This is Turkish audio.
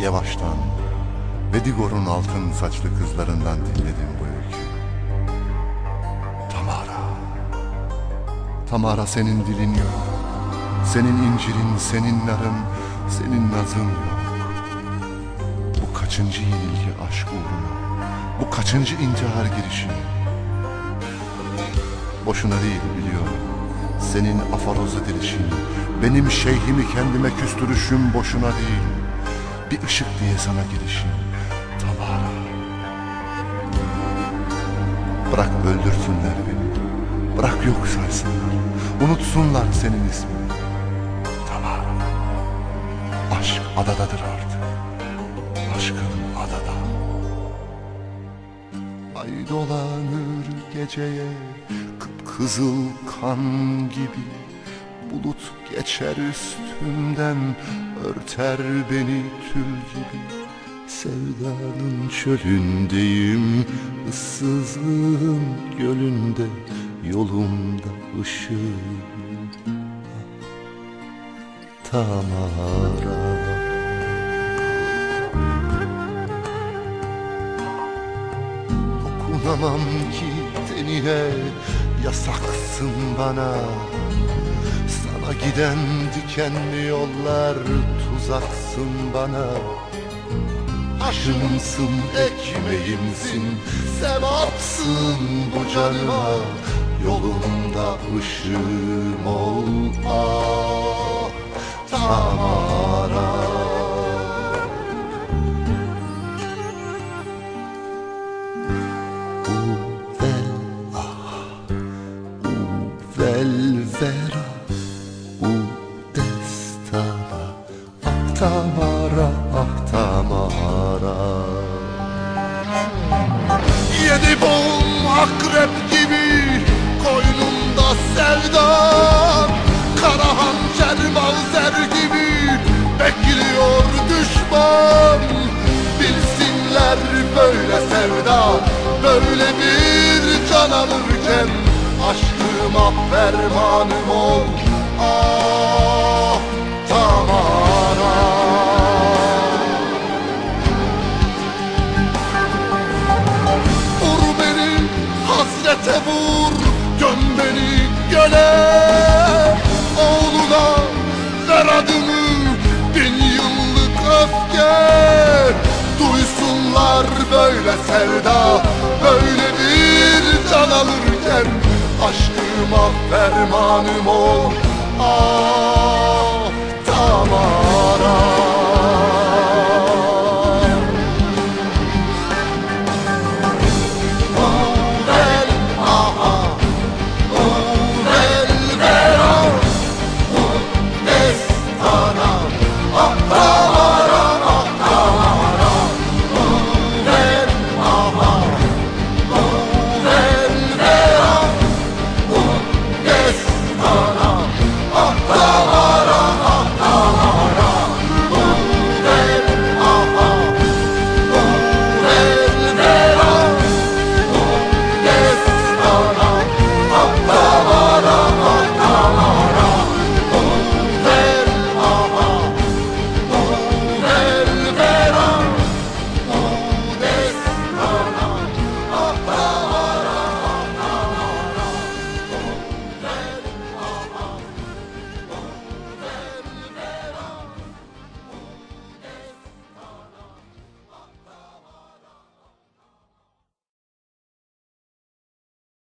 Yavaş'tan ve Digor'un altın saçlı kızlarından dinledim bu öyküyü. Tamara. Tamara senin dilin yok. Senin incirin, senin narın, senin nazın yok. Bu kaçıncı yenilgi aşk uğruna? Bu kaçıncı intihar girişi? Boşuna değil biliyorum. Senin afaroza dilişin, benim şeyhimi kendime küstürüşüm boşuna değil. Bir ışık diye sana girişim. Tamara. Bırak öldürsünler beni. Bırak yok saysınlar. Unutsunlar senin ismini. Tamara. Aşk adadadır artık. Aşkın adada. Ay dolanır geceye kıpkızıl kan gibi. Bulut geçer üstümden örter beni tül gibi. Sevdanın çölündeyim ıssızlığın gölünde Yolumda ışığım. Tamara Dokunamam ki tenine yasaksın bana. Sana giden dikenli yollar tuzaksın bana. Aşımsın, ekmeğimsin, sevapsın bu canıma. Yolumda ışığım ol ah Tamara Uvel vera U destara Ah Tamara ah Tamara Yedi boğum akrep gibi Koynumda sevdam Kara hançer mavzer gibi Bekliyor düşman. Bilsinler böyle sevda Böyle bir can alırken Aşkıma fermanım ol. Ah Tamara Vur beni hasrete vur. Göm beni göle. Oğluna ver adımı. Bin yıllık öfke. Duysunlar böyle sevda Aşkıma fermanım ol. Ah